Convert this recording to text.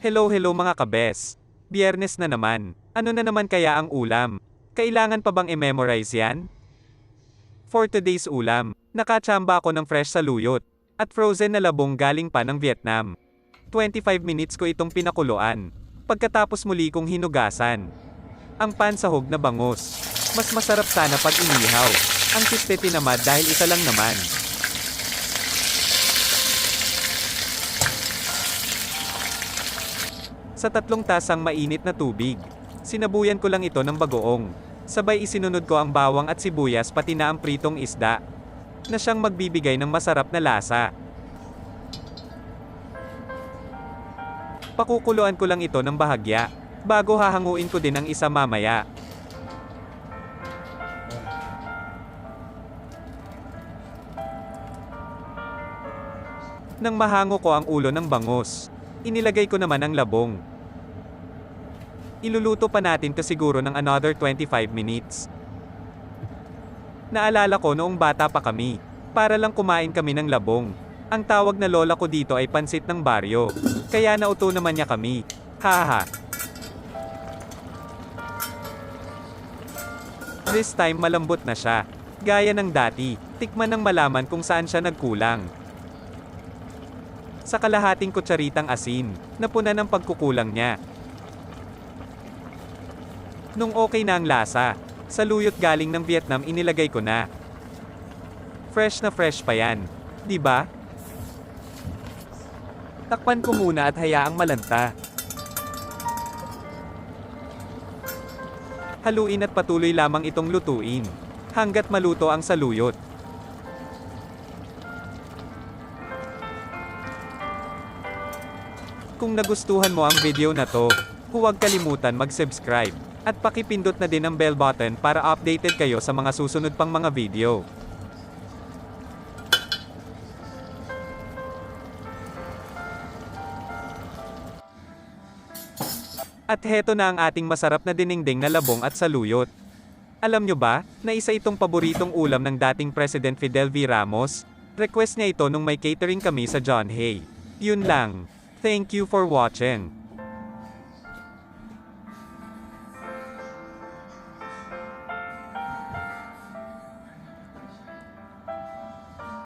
Hello hello mga kabes. Biyernes na naman. Ano na naman kaya ang ulam? Kailangan pa bang i-memorize yan? For today's ulam, nakachamba ako ng fresh saluyot at frozen na labong galing pa ng Vietnam. 25 minutes ko itong pinakuluan. Pagkatapos muli kong hinugasan. Ang pansahog na bangus. Mas masarap sana pag inihaw. Ang kiste tinamad dahil isa lang naman. Sa tatlong tasang mainit na tubig, sinabuyan ko lang ito ng bagoong. Sabay isinunod ko ang bawang at sibuyas pati na ang pritong isda, na siyang magbibigay ng masarap na lasa. Pakukuluan ko lang ito ng bahagya, bago hahanguin ko din ang isa mamaya. Nang mahango ko ang ulo ng bangus, inilagay ko naman ang labong. Iluluto pa natin to siguro ng another 25 minutes. Naalala ko noong bata pa kami, para lang kumain kami ng labong. Ang tawag na lola ko dito ay pansit ng baryo, kaya nauto naman niya kami. Haha. This time malambot na siya. Gaya ng dati, tikman ng malaman kung saan siya nagkulang. Sa kalahating kutsaritang asin, napuna ng pagkukulang niya. Nung okay na ang lasa, sa luyot galing ng Vietnam inilagay ko na. Fresh na fresh pa yan. 'di ba? Takpan ko muna at hayaang malanta. Haluin at patuloy lamang itong lutuin. Hanggat maluto ang saluyot. Kung nagustuhan mo ang video na to, huwag kalimutan mag-subscribe. At pakipindot na din ang bell button para updated kayo sa mga susunod pang mga video. At heto na ang ating masarap na dinengdeng na labong at saluyot. Alam nyo ba, na isa itong paboritong ulam ng dating President Fidel V. Ramos? Request niya ito nung may catering kami sa John Hay. Yun lang. Thank you for watching.